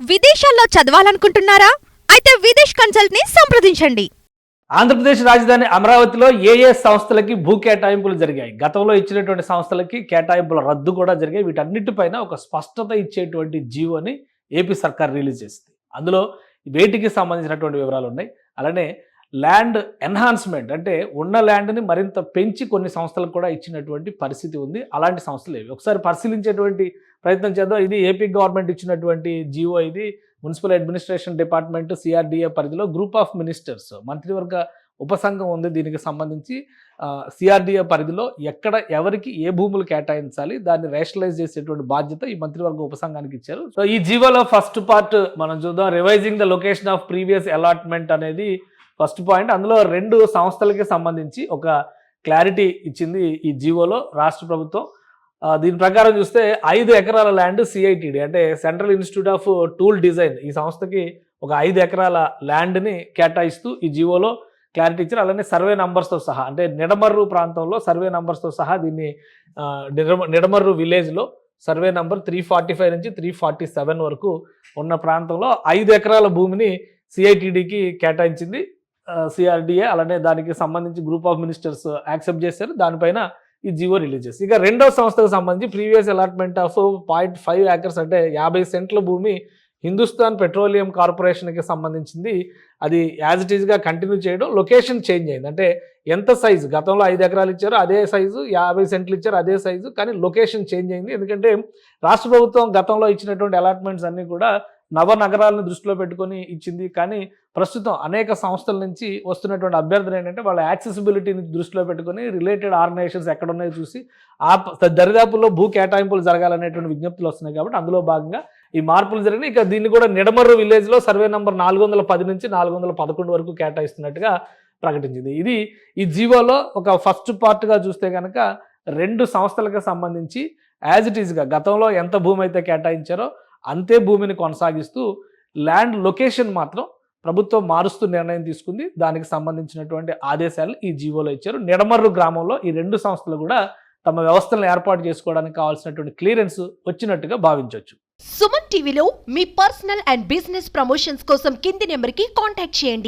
విదేశాల్లో చదవాలనుకుంటున్నారా? అయితే విదేశ్ కన్సల్ట్ని సంప్రదించండి. ఆంధ్రప్రదేశ్ రాజధాని అమరావతిలో ఏ ఏ సంస్థలకి భూ కేటాయింపులు జరిగాయి. గతంలో ఇచ్చినటువంటి సంస్థలకి కేటాయింపుల రద్దు కూడా జరిగాయి. వీటన్నిటిపైన ఒక స్పష్టత ఇచ్చేటువంటి జీవోని ఏపీ సర్కార్ రిలీజ్ చేసింది. అందులో వేటికి సంబంధించినటువంటి వివరాలు ఉన్నాయి. అలానే ల్యాండ్ ఎన్హాన్స్మెంట్ అంటే ఉన్న ల్యాండ్ని మరింత పెంచి కొన్ని సంస్థలకు కూడా ఇచ్చినటువంటి పరిస్థితి ఉంది. అలాంటి సంస్థలు ఏవి ఒకసారి పరిశీలించేటువంటి ప్రయత్నం చేద్దాం. ఇది ఏపీ గవర్నమెంట్ ఇచ్చినటువంటి జీవో ఇది. మున్సిపల్ అడ్మినిస్ట్రేషన్ డిపార్ట్మెంట్ సిఆర్డిఏ పరిధిలో గ్రూప్ ఆఫ్ మినిస్టర్స్ మంత్రివర్గ ఉపసంఘం ఉంది దీనికి సంబంధించి. సిఆర్డిఏ పరిధిలో ఎక్కడ ఎవరికి ఏ భూములు కేటాయించాలి దాన్ని రేషనలైజ్ చేసేటువంటి బాధ్యత ఈ మంత్రివర్గ ఉపసంఘానికి ఇచ్చారు. సో ఈ జీవోలో ఫస్ట్ పార్ట్ మనం చూద్దాం. Revising the location of previous allotment అనేది ఫస్ట్ పాయింట్. అందులో రెండు సంస్థలకి సంబంధించి ఒక క్లారిటీ ఇచ్చింది ఈ జీవోలో రాష్ట్ర ప్రభుత్వం. దీని ప్రకారం చూస్తే ఐదు ఎకరాల ల్యాండ్ సిఐటిడి అంటే central institute of tool design. ఈ సంస్థకి ఒక ఐదు ఎకరాల ల్యాండ్ని కేటాయిస్తూ ఈ జీవోలో క్లారిటీ ఇచ్చారు. అలానే సర్వే నంబర్స్తో సహా అంటే నిడమర్రు ప్రాంతంలో సర్వే నంబర్స్తో సహా దీన్ని నిడమ- నిడమర్రు విలేజ్లో survey number three forty five నుంచి త్రీ ఫార్టీ సెవెన్ వరకు ఉన్న ప్రాంతంలో ఐదు ఎకరాల భూమిని సిఐటిడికి కేటాయించింది. సిఆర్డిఏ అలానే దానికి సంబంధించి గ్రూప్ ఆఫ్ మినిస్టర్స్ యాక్సెప్ట్ చేశారు. దానిపైన ఈ జీవో రిలీజ్ చేసి ఇక రెండో సంస్థకు సంబంధించి previous allotment of point five acres అంటే యాభై సెంట్ల భూమి హిందుస్థాన్ పెట్రోలియం కార్పొరేషన్కి సంబంధించింది. అది యాజ్ ఇట్ ఈస్గా కంటిన్యూ చేయడం లొకేషన్ చేంజ్ అయింది. అంటే ఎంత సైజు గతంలో ఐదు ఎకరాలు ఇచ్చారు అదే సైజు యాభై సెంట్లు ఇచ్చారు అదే సైజు కానీ లొకేషన్ చేంజ్ అయింది. ఎందుకంటే రాష్ట్ర ప్రభుత్వం గతంలో ఇచ్చినటువంటి అలాట్మెంట్స్ అన్నీ కూడా నవ నగరాలను దృష్టిలో పెట్టుకొని ఇచ్చింది. కానీ ప్రస్తుతం అనేక సంస్థల నుంచి వస్తున్నటువంటి అభ్యర్థులు ఏంటంటే వాళ్ళ యాక్సెసిబిలిటీని దృష్టిలో పెట్టుకొని రిలేటెడ్ ఆర్గనైజేషన్స్ ఎక్కడ ఉన్నాయో చూసి ఆ దరిదాపుల్లో భూ కేటాయింపులు జరగాలనేటువంటి విజ్ఞప్తులు వస్తున్నాయి కాబట్టి అందులో భాగంగా ఈ మార్పులు జరిగినాయి. ఇక దీన్ని కూడా నిడమర్రు విలేజ్లో సర్వే నెంబర్ నాలుగు వందల పది నుంచి నాలుగు వందల పదకొండు వరకు కేటాయిస్తున్నట్టుగా ప్రకటించింది. ఇది ఈ జీవోలో ఒక ఫస్ట్ పార్ట్గా చూస్తే కనుక రెండు సంస్థలకు సంబంధించి యాజ్ ఇట్ ఈజ్గా గతంలో ఎంత భూమి అయితే కేటాయించారో అంతే భూమిని కొనసాగిస్తూ ల్యాండ్ లొకేషన్ మాత్రం ప్రభుత్వం మారుస్తూ నిర్ణయం తీసుకుంది. దానికి సంబంధించినటువంటి ఆదేశాలు ఈ జీవోలో ఇచ్చారు. నిడమర్రు గ్రామంలో ఈ రెండు సంస్థలు కూడా తమ వ్యవస్థలను ఏర్పాటు చేసుకోవడానికి కావాల్సినటువంటి క్లియరెన్స్ వచ్చినట్టుగా భావించవచ్చు. సుమన్ టీవీలో మీ పర్సనల్ అండ్ బిజినెస్ ప్రమోషన్స్ కోసం కింది నెంబర్కి కాంటాక్ట్ చేయండి.